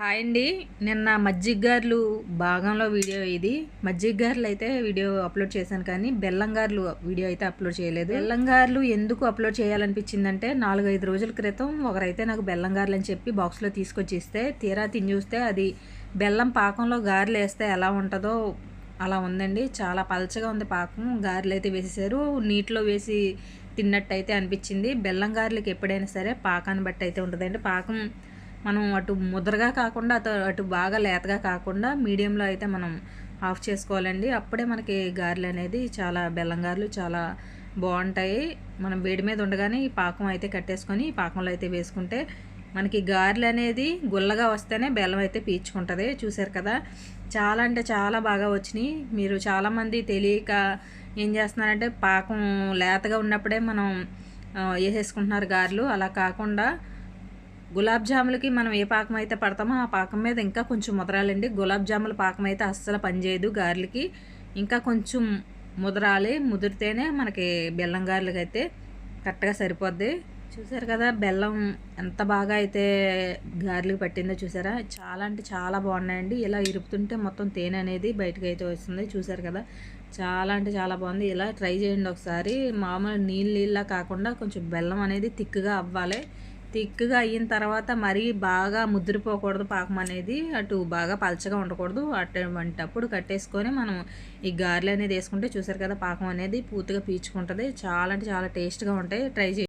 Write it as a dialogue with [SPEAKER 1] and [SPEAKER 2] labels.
[SPEAKER 1] Hi అండి. నిన్న మజ్జిగారులు భాగంలో వీడియో ఇది. మజ్జిగారులు అయితే వీడియో అప్లోడ్ చేశాను కానీ బెల్లంగారులు వీడియో అయితే అప్లోడ్ చేయలేదు. బెల్లంగారులు ఎందుకు అప్లోడ్ చేయాలనిపించిందంటే నాలుగైదు రోజుల క్రితం ఒకరైతే నాకు బెల్లంగారులు అని చెప్పి బాక్స్లో తీసుకొచ్చి ఇస్తే తీరా తిని చూస్తే అది బెల్లం పాకంలో గారెలు వేస్తే ఎలా ఉంటుందో అలా ఉందండి. చాలా పలచగా ఉంది పాకం. గారెలు అయితే వేసేసారు. నీటిలో వేసి తిన్నట్టయితే అనిపించింది. బెల్లం గారెలకి ఎప్పుడైనా సరే పాకాన్ని బట్టి అయితే ఉంటుందండి. పాకం మనం అటు ముద్రగా కాకుండా అటు అటు బాగా లేతగా కాకుండా మీడియంలో అయితే మనం ఆఫ్ చేసుకోవాలండి. అప్పుడే మనకి గారెలు అనేది చాలా బెల్లం గారెలు చాలా బాగుంటాయి. మనం వేడి మీద ఉండగానే ఈ పాకం అయితే కట్టేసుకొని ఈ పాకంలో అయితే వేసుకుంటే మనకి గారెలు అనేది గుల్లగా వస్తేనే బెల్లం అయితే పీల్చుకుంటుంది. చూసారు కదా? చాలా అంటే చాలా బాగా వచ్చినాయి. మీరు చాలామంది తెలియక ఏం చేస్తున్నారంటే పాకం లేతగా ఉన్నప్పుడే మనం వేసేసుకుంటున్నారు గారెలు. అలా కాకుండా గులాబ్ జాములకి మనం ఏ పాకం అయితే పడతామో ఆ పాకం మీద ఇంకా కొంచెం ముదరాలండి. గులాబ్ జాముల పాకం అయితే అస్సలు పనిచేయదు గారెలకి. ఇంకా కొంచెం ముదరాలి ముదిరితేనే మనకి బెల్లం గారెలకి అయితే కరెక్ట్గా సరిపోద్ది. చూసారు కదా బెల్లం ఎంత బాగా అయితే గారెలకు పట్టిందో చూసారా? చాలా అంటే చాలా బాగున్నాయండి. ఇలా ఇరుపుతుంటే మొత్తం తేనె అనేది బయటకు అయితే వస్తుంది. చూసారు కదా చాలా అంటే చాలా బాగుంది. ఇలా ట్రై చేయండి ఒకసారి. మామూలు నీళ్ళు నీళ్ళ కాకుండా కొంచెం బెల్లం అనేది థిక్గా అవ్వాలి. థిక్గా అయిన తర్వాత మరీ బాగా ముద్రిపోకూడదు పాకం అనేది. అటు బాగా పలచగా ఉండకూడదు. అటువంటప్పుడు కట్టేసుకొని మనం ఈ గారెలు అనేది వేసుకుంటే చూసారు కదా పాకం అనేది పూర్తిగా పీచుకుంటుంది చాలా అంటే చాలా టేస్ట్గా ఉంటాయి. ట్రై చేయండి.